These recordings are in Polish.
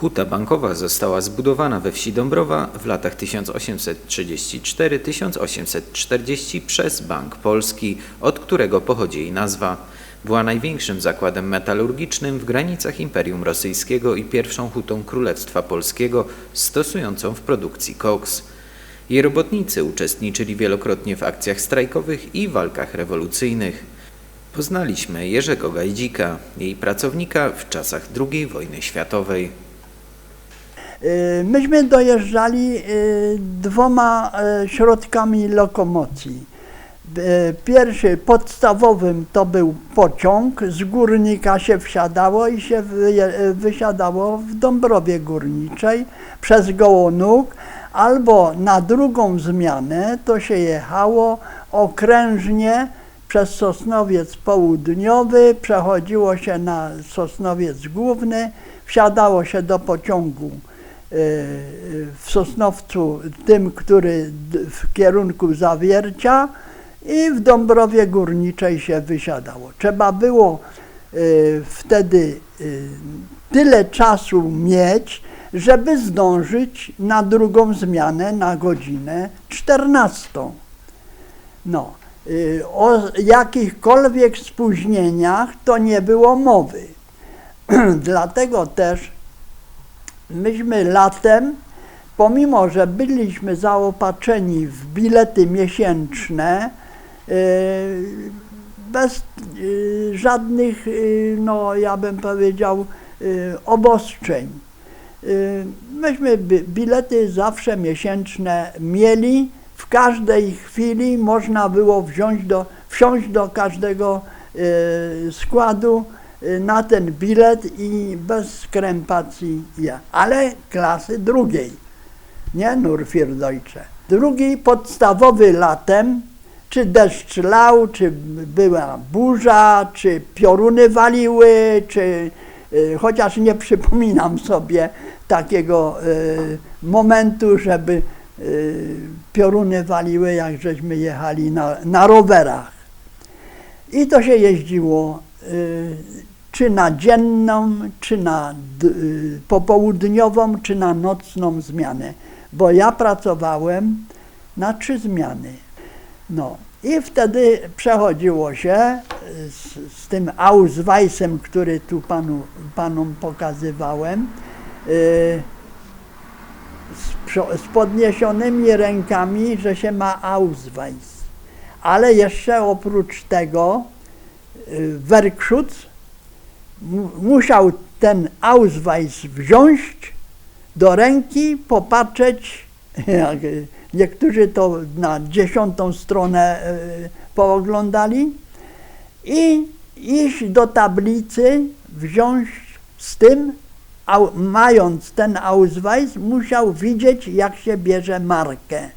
Huta bankowa została zbudowana we wsi Dąbrowa w latach 1834-1840 przez Bank Polski, od którego pochodzi jej nazwa. Była największym zakładem metalurgicznym w granicach Imperium Rosyjskiego i pierwszą hutą Królestwa Polskiego stosującą w produkcji koks. Jej robotnicy uczestniczyli wielokrotnie w akcjach strajkowych i walkach rewolucyjnych. Poznaliśmy Jerzego Gajdzika, jej pracownika w czasach II wojny światowej. Y, Myśmy dojeżdżali y, dwoma y, środkami lokomocji. Pierwszy, podstawowym, to był pociąg. Z górnika się wsiadało i się wysiadało w Dąbrowie Górniczej przez Gołonóg, albo na drugą zmianę to się jechało okrężnie przez Sosnowiec Południowy, przechodziło się na Sosnowiec Główny, wsiadało się do pociągu w Sosnowcu, tym, który w kierunku Zawiercia i w Dąbrowie Górniczej się wysiadało. Trzeba było y, wtedy y, tyle czasu mieć, żeby zdążyć na drugą zmianę na godzinę 14. No, y, o jakichkolwiek spóźnieniach to nie było mowy. Dlatego też myśmy latem, pomimo że byliśmy zaopatrzeni w bilety miesięczne, y, bez y, żadnych, y, no ja bym powiedział, obostrzeń. Myśmy bi- bilety zawsze miesięczne mieli. W każdej chwili można było wziąć do, wsiąść do każdego składu na ten bilet i bez skrępacji je. Ale klasy drugiej, nie Nurfirdeutsche. Drugi podstawowy latem, czy deszcz lał, czy była burza, czy pioruny waliły, czy y, chociaż nie przypominam sobie takiego y, momentu, żeby y, pioruny waliły, jak żeśmy jechali na, na rowerach. I to się jeździło y, czy na dzienną, czy na y, popołudniową, czy na nocną zmianę, bo ja pracowałem na trzy zmiany. No i wtedy przechodziło się y, z, z tym Ausweisem, który tu panu, panom pokazywałem, y, z, z podniesionymi rękami, że się ma Ausweis. Ale jeszcze oprócz tego Werkschutz mu- musiał ten Ausweis wziąć do ręki, popatrzeć, jak niektórzy to na dziesiątą stronę y, pooglądali i iść do tablicy, wziąć z tym, mając ten Ausweis, musiał widzieć, jak się bierze markę,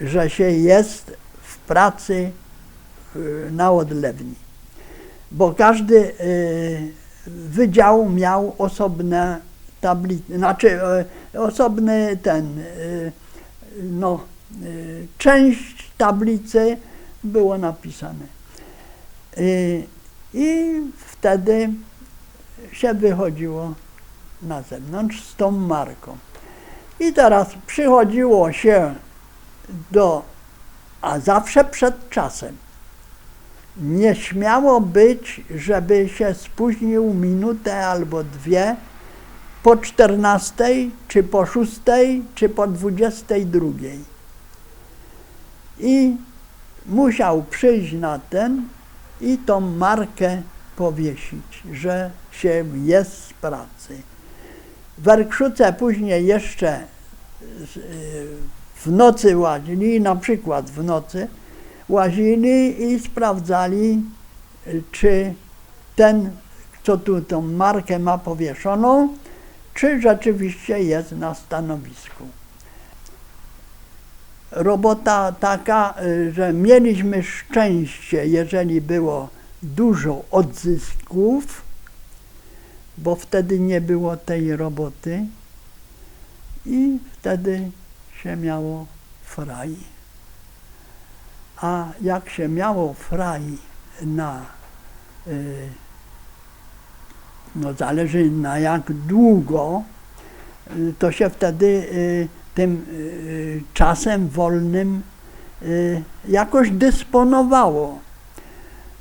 że się jest w pracy na odlewni. Bo każdy y, wydział miał osobne tablice, znaczy y, osobny ten, y, no, y, część tablicy było napisane. Y, I wtedy się wychodziło na zewnątrz z tą marką. I teraz przychodziło się do, a zawsze przed czasem. Nie śmiało być, żeby się spóźnił minutę albo dwie po 14, czy po 6, czy po 22. I musiał przyjść na ten i tą markę powiesić, że się jest z pracy. Werkszuce później jeszcze y, w nocy łazili, na przykład w nocy łazili i sprawdzali, y, czy ten, co tu tą markę ma powieszoną, czy rzeczywiście jest na stanowisku. Robota taka, y, że mieliśmy szczęście, jeżeli było dużo odzysków, bo wtedy nie było tej roboty i wtedy się miało fraj. A jak się miało fraj na y, No zależy na jak długo, y, to się wtedy y, tym czasem wolnym jakoś dysponowało.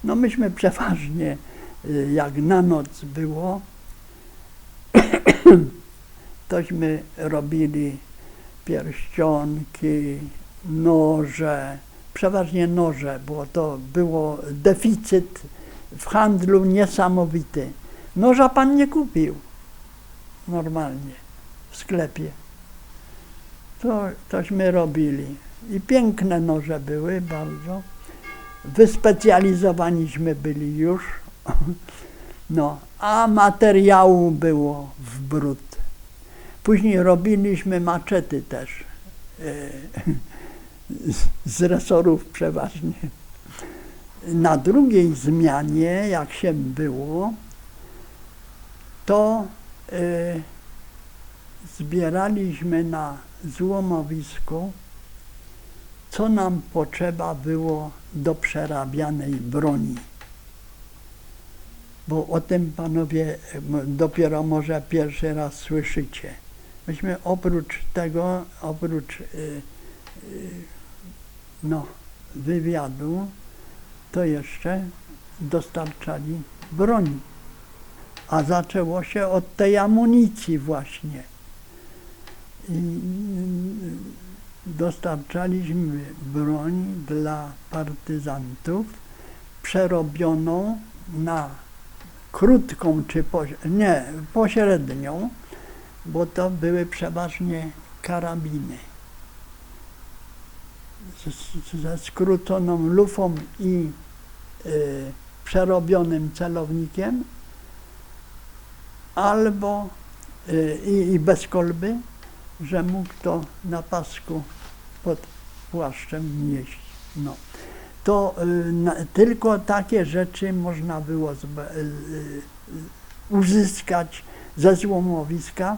No myśmy przeważnie, jak na noc było, tośmy robili pierścionki, noże, przeważnie noże, bo to było deficyt w handlu niesamowity. Noża pan nie kupił normalnie w sklepie. To tośmy robili. I piękne noże były bardzo. Wyspecjalizowaniśmy byli już. No, a materiału było w brud. Później robiliśmy maczety też. Z- resorów przeważnie. Na drugiej zmianie, jak się było, to e, zbieraliśmy na złomowisku, co nam potrzeba było do przerabianej broni. Bo o tym panowie dopiero może pierwszy raz słyszycie. Myśmy oprócz tego, oprócz y, y, no, wywiadu, to jeszcze dostarczali broni. A zaczęło się od tej amunicji właśnie. I dostarczaliśmy broń dla partyzantów przerobioną na krótką czy poś- nie, pośrednią, bo to były przeważnie karabiny ze skróconą lufą i y, przerobionym celownikiem, albo y, i, bez kolby, że mógł to na pasku pod płaszczem nieść. No. To y, na, tylko takie rzeczy można było y, uzyskać ze złomowiska,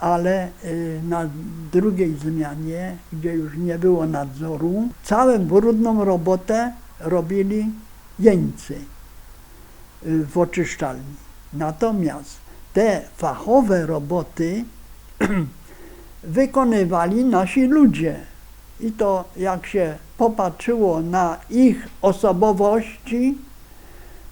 ale y, na drugiej zmianie, gdzie już nie było nadzoru, całą brudną robotę robili jeńcy y, w oczyszczalni. Natomiast te fachowe roboty wykonywali nasi ludzie. I to jak się popatrzyło na ich osobowości,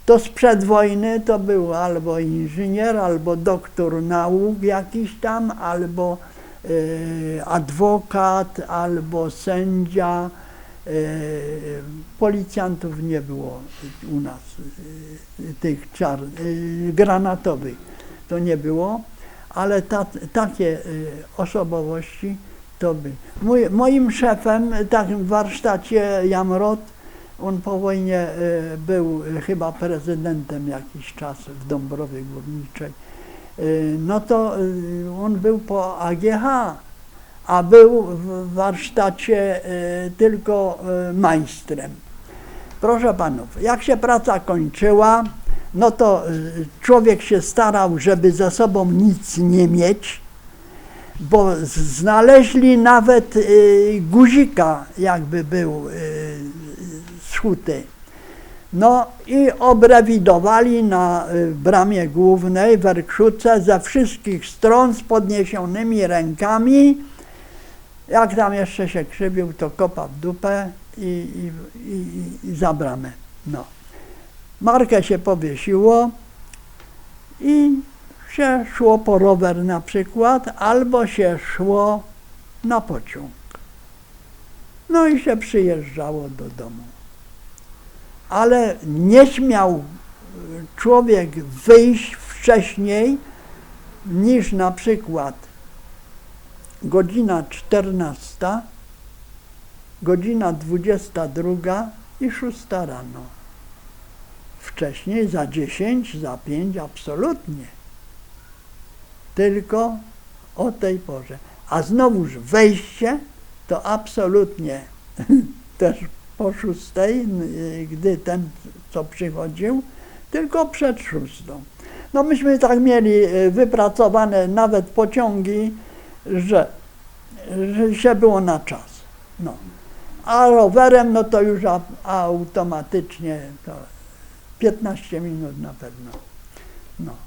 to sprzed wojny to był albo inżynier, albo doktor nauk jakiś tam, albo e, adwokat, albo sędzia. E, policjantów nie było u nas, e, tych czar, e, granatowych to nie było, ale ta, takie osobowości to by. Mój, moim szefem tak w warsztacie Jamrot, on po wojnie e, był e, chyba prezydentem jakiś czas w Dąbrowie Górniczej. E, No to on był po AGH, a był w warsztacie tylko majstrem. Proszę panów, jak się praca kończyła, no to człowiek się starał, żeby za sobą nic nie mieć, bo znaleźli nawet guzika, jakby był No i obrewidowali na y, bramie głównej w Erkszuce ze wszystkich stron z podniesionymi rękami. Jak tam jeszcze się krzywił, to kopa w dupę i, i, i, i za bramę. No. Markę się powiesiło i się szło po rower na przykład, albo się szło na pociąg. No i się przyjeżdżało do domu. Ale nie śmiał y, człowiek wyjść wcześniej niż na przykład godzina 14, godzina 22 i 6 rano. Wcześniej za 10, za 5 absolutnie tylko o tej porze. A znowuż wejście to absolutnie też po szóstej, y, gdy ten, co przychodził, tylko przed szóstą. No myśmy tak mieli y, wypracowane nawet pociągi, że, że się było na czas. No. A rowerem, no to już automatycznie to 15 minut na pewno. No.